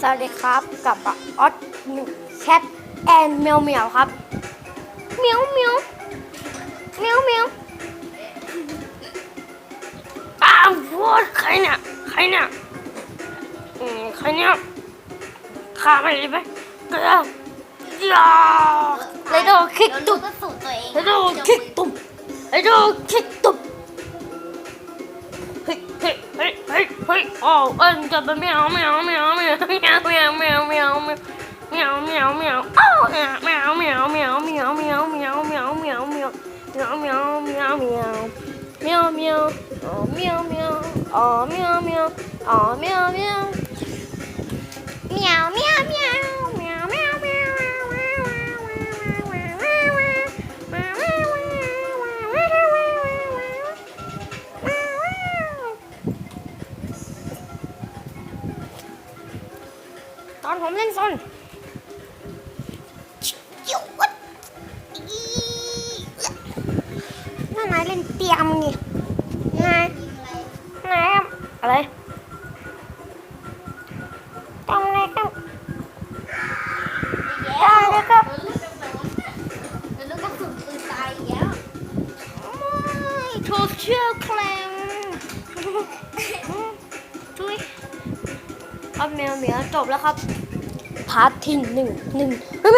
สวัสดีครับกับออสแคทแอนเมียวเมียวครับเมียวเมียวเมียวเมียวอ้าวพูดใครเนี่ยใครเนี่ยอืมใครเนี่ยข้าไปเลยไหมก็ได้ยาเลยโดนคิกตุบก็สูตรตัวเลยโดนคิกตุบเลยโดนคิกตุบเฮ้ย เฮ้ยเฮ้ยเฮ้ยเฮ้ยอ๋อเอ็นจะเป็นแมวแมวแมวแมวแมวแมวแมวแมวแมว meow meow meow oh meow meow meow meow meow meow meow meow meow meow meow meow meow meow meow meow oh meow meow oh meow meow oh meow meow ตอนผมเล่นซนน่านายเล่นเตียมนี่นายนายอะไรต้อะไรครับทำอะไรครับโทรเชื่อแคลม ครับแมวเหมียวจบแล้วครับพาร์ทที่หนึ่งหนึ่งแมว